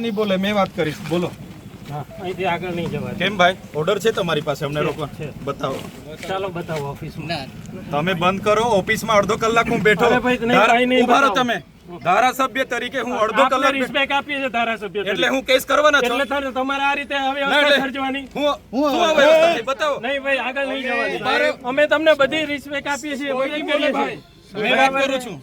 નહીં બોલે મેં વાત કરીશ. બોલો. અહીંથી આગળ નહીં જવા કેમ ભાઈ? ઓર્ડર છે તમારી પાસે? અમને લોકો બતાવો. ચાલો બતાવો ઓફિસમાં. તમે બંધ કરો ઓફિસમાં અડધો કલાક હું બેઠો. અરે ભાઈ, નહીં, ધારા- કાંઈ નહીં ઊભા રહો તમે. ધારાસભ્ય તરીકે હું અડધો કલાક રિસ્પેક્ટ આપીએ છીએ ધારાસભ્ય એટલે હું કેસ કરવાના છો? એટલે તમારે આ રીતે હવે એટલે- હું શું બતાવો. નહીં ભાઈ આગળ નહીં જવાની. અમે તમને બધી રિસ્પેક્ટ આપીએ છીએ બધી મેં વાત કરું છું.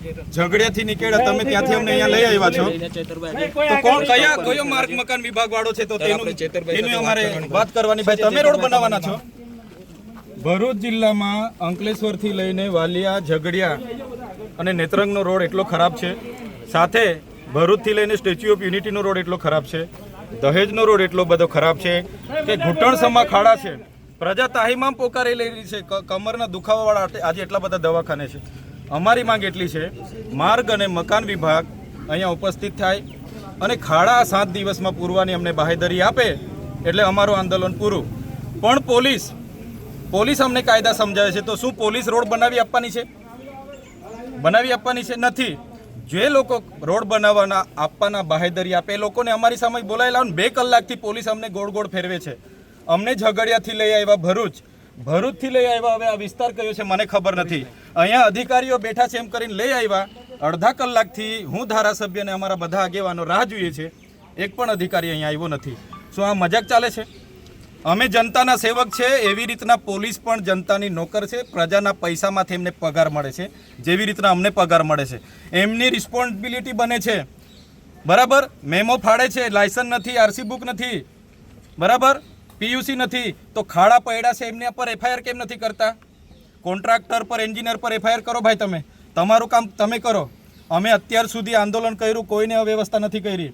ઝઘડિયાથી નીકળ્યા તમે ત્યાંથી અમને અહીંયા લઈ આવ્યા છો? તો કોણ કયા કયો માર્ગ મકાન વિભાગ વાળો છે? તો તેનું એનું અમારે વાત કરવાની ભાઈ તમે રોડ બનાવવાના છો? ભરૂચ જિલ્લામાં અંકલેશ્વરથી લઈને વાલિયા ઝઘડિયા અને નેત્રંગનો રોડ એટલો ખરાબ છે. સાથે ભરૂચથી લઈને સ્ટેચ્યુ ઓફ યુનિટીનો રોડ એટલો ખરાબ છે. દહેજનો રોડ એટલો બધો ખરાબ છે કે ઘૂંટણ સમા ખાડા છે. પ્રજા તાહીમામ પોકારી રહી છે. કમરના દુખાવાવાળા આજે એટલા બધા દવાખાને છે. અમારી માંગ એટલી છે, માર્ગ અને મકાન વિભાગ અહીંયા ઉપસ્થિત થાય અને ખાડા સાત દિવસમાં પૂરવાની અમને બાહેધરી આપે એટલે અમારું આંદોલન પૂરું. પણ પોલીસ પોલીસ અમને કાયદા સમજાવે છે, તો શું પોલીસ રોડ બનાવી આપવાની છે? બનાવી આપવાની છે નથી. જે લોકો રોડ બનાવવાના, આપવાના બાહેધરી આપે, એ લોકોને અમારી સામે બોલાયેલા બે કલાકથી પોલીસ અમને ગોળ ગોળ ફેરવે છે. અમને ઝઘડિયાથી લઈ આવ્યા ભરૂચ ભરૂચથી લઈ આવ્યા. હવે આ વિસ્તાર કયો છે મને ખબર નથી. અહીંયા અધિકારીઓ બેઠા છે એમ કરીને લઈ આવ્યા. અડધા કલાકથી હું ધારાસભ્ય અને અમારા બધા આગેવાનો રાહ જોઈએ છે. એક પણ અધિકારી અહીંયા આવ્યો નથી. શું આ મજાક ચાલે છે? અમે જનતાના સેવક છે. એવી રીતના પોલીસ પણ જનતાની નોકર છે. પ્રજાના પૈસામાંથી એમને પગાર મળે છે. જેવી રીતના અમને પગાર મળે છે. એમની રિસ્પોન્સિબિલિટી બને છે. બરાબર? મેમો ફાડે છે. લાયસન્સ નથી આરસી બુક નથી. બરાબર? પીયુસી નથી, તો ખાડા પડ્યા છે, એમના પર એફઆઈઆર કેમ નથી કરતા? કોન્ટ્રાક્ટર પર, એન્જિનિયર પર એફઆઈઆર કરો ભાઈ તમે. તમારું કામ તમે કરો. અમે અત્યાર સુધી આંદોલન કર્યું, કોઈને અવ્યવસ્થા નથી કરી.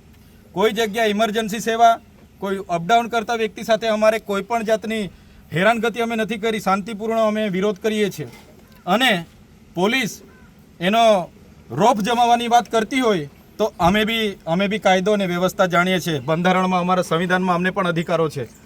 કોઈ જગ્યાએ ઇમરજન્સી સેવા, કોઈ અપડાઉન કરતા વ્યક્તિ સાથે અમારે કોઈ પણ જાતની હેરાનગતિ અમે નથી કરી, શાંતિપૂર્ણ અમે વિરોધ કરીએ છીએ. અને પોલીસ એનો રોપ જમાવવાની વાત કરતી હોય, તો અમે બી અમે બી કાયદો અને વ્યવસ્થા જાણીએ છીએ. બંધારણમાં, અમારા સંવિધાનમાં અમને પણ અધિકારો છે.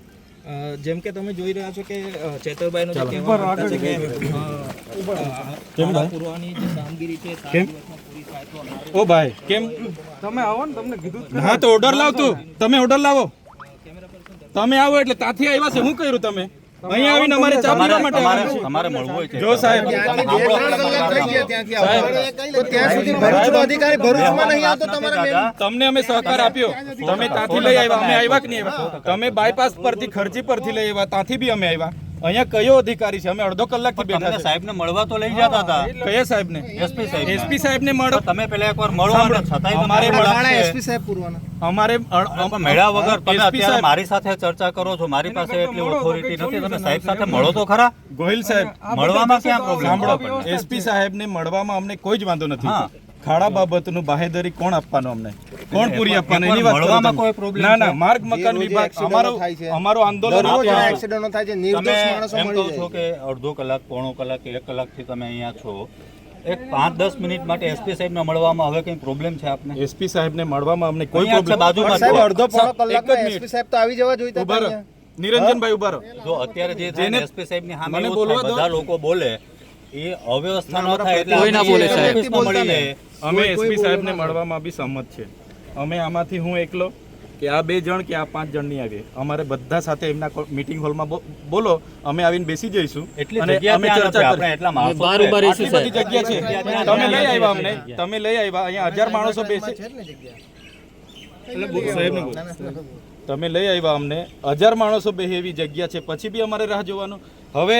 જેમ કે તમે જોઈ રહ્યા છો કે ચેતરભાઈનો જે કહેવાનો છે કે પૂરવાની જે કામગીરી છે સાત કેમ? પૂરી થાય તો ઓ ભાઈ કેમ? તમે આવો ને તમને કીધું હા તો ઓર્ડર લાવ તું તમે ઓર્ડર લાવો. તમે આવો એટલે ત્યાંથી આવ્યા છે. શું કર્યું તમે? અહીંયા આવીને અમારે ચા પીવા માટે આવ્યા અમારે મળવું હોય છે. જો સાહેબ તો ત્યાં સુધી ભરૂચનો અધિકારી ભરૂચમાં નહીં આવતો તમારે તમને અમે સહકાર આપ્યો. તમે ત્યાંથી લઈ આવ્યા. અમે આવ્યા કે નહીં આવ્યા? તમે બાયપાસ પરથી ખર્ચી પરથી લઈ આવ્યા. ત્યાંથી બી અમે આવ્યા. અહીંયા કયો અધિકારી છે? અમે અડધો કલાકથી બેઠા છે. સાહેબને મળવા તો લઈ જતા હતા. કયા સાહેબને? એસપી સાહેબ એસપી સાહેબને મળો. તમે પેલા એકવાર મળો અને છતાંય અમારે મળવાના એસપી સાહેબ પૂરવાના. અમારે મેળા વગર તમે અત્યારે મારી સાથે ચર્ચા કરો છો મારી પાસે એટલી ઓથોરિટી નથી. તમે સાહેબ સાથે મળો તો ખરા? ગોહિલ સાહેબ. મળવામાં ક્યાં પ્રોબ્લેમ સાંભળો એસપી સાહેબને મળવામાં અમને કોઈ જ વાંધો નથી. ખાડા બાબતનું બાહેદરી કોણ આપવાનું અમને? કોણ પૂરી આપવાનું? એની વાત કોઈ પ્રોબ્લેમ ના ના માર્ગ મકાન વિભાગ અમારો અમારો આંદોલન એક્સિડન્ટો થાય છે. નિર્દોષ માણસો એમ કહો છો કે અડધો કલાક પોણો કલાક એક કલાકથી તમે અહીંયા છો. એક પાંચ દસ મિનિટ માટે એસપી સાહેબને મળવામાં હવે કઈ પ્રોબ્લેમ છે આપને? એસપી સાહેબને મળવામાં અમને કોઈ પ્રોબ્લેમ બાજુમાં સાહેબ અડધો પોણો કલાકમાં એસપી સાહેબ તો આવી જવા જોઈતા ઊભા હતા નિરંજનભાઈ ઊભા રહો જો અત્યારે જે જેને- એસપી સાહેબની સામે બોલવા બધા લોકો બોલે એ અવ્યવસ્થા ન થાય એટલે કોઈ ના બોલે, સાહેબ. અમે એસપી સાહેબને મળવામાં બી સંમત છે. અમે આમાંથી હું એકલો કે આ બે જણ કે આ પાંચ જણ નહીં આવીએ અમારે બધા સાથે એમના મીટિંગ હોલમાં બોલો અમે આવીને બેસી જઈશું. એટલી અને અમે ચર્ચા બધી જગ્યા છે તમે લઈ આવ્યા અમને. તમે લઈ આવ્યા. અહીંયા હજાર માણસો બેસે. તમે લઈ આવ્યા અમને. હજાર માણસો બે એવી જગ્યા છે. પછી બી અમારે રાહ જોવાનું. હવે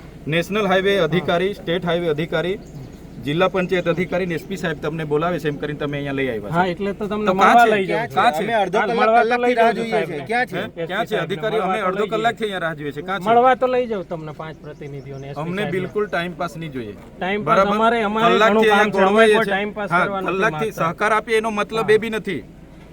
નેશનલ હાઈવે અધિકારી સ્ટેટ હાઈવે અધિકારી જિલ્લા પંચાયત અધિકારી ને એસપી સાહેબ તમને બોલાવે છે એમ કરીને તમે અહીંયા લઈ આવ્યા હા એટલે તો તમને મળવા લઈ જાવ ક્યાં છે? અમે અડધો કલાક લઈ રાહ જોઈએ છે. ક્યાં છે? ક્યાં છે? અધિકારી અમે અડધો કલાકથી અહીંયા રાહ જોઈએ છે. ક્યાં છે? મળવા તો લઈ જાવ તમને પાંચ પ્રતિનિધિઓને અમને બિલકુલ ટાઈમ પાસ નહીં જોઈએ. ટાઈમ પાસ અમારે અમારે કલાકથી ઘણું કામ છે. ટાઈમ પાસ કરવાનો કલાકથી સહકાર આપીએ એનો મતલબ એ બી નથી.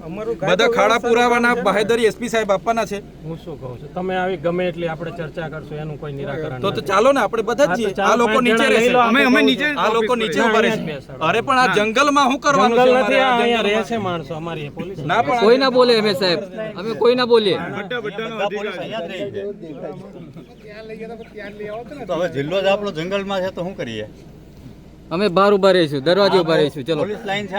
બધા ખાડા પુરાવાના બાહેદરી એસપી સાહેબ આપવાના છે. હું શું કહું છું? તમે આવી ગમે એટલી આપણે ચર્ચા કરશું એનું કોઈ નિરાકરણ તો તો ચાલો ને આપણે બધા જ આ લોકો નીચે રહેશે. લો, આપણે કહું આ લોકો નીચે ઊભા રહેશે. અરે પણ આ જંગલમાં શું કરવાનું છે? જંગલ નથી અહીંયા રહે છે. માણસો અમારી પોલીસ. ના પણ કોઈ ના બોલે અમે સાહેબ. અમે કોઈ ના બોલીએ. બધા રહી છે. તો હવે જિલ્લો જ આપણો જંગલમાં છે તો શું કરીએ? અમે બહાર ઊભા રહીશું દરવાજે ઊભા રહીશું. ચલો. પોલીસ લાઈન છે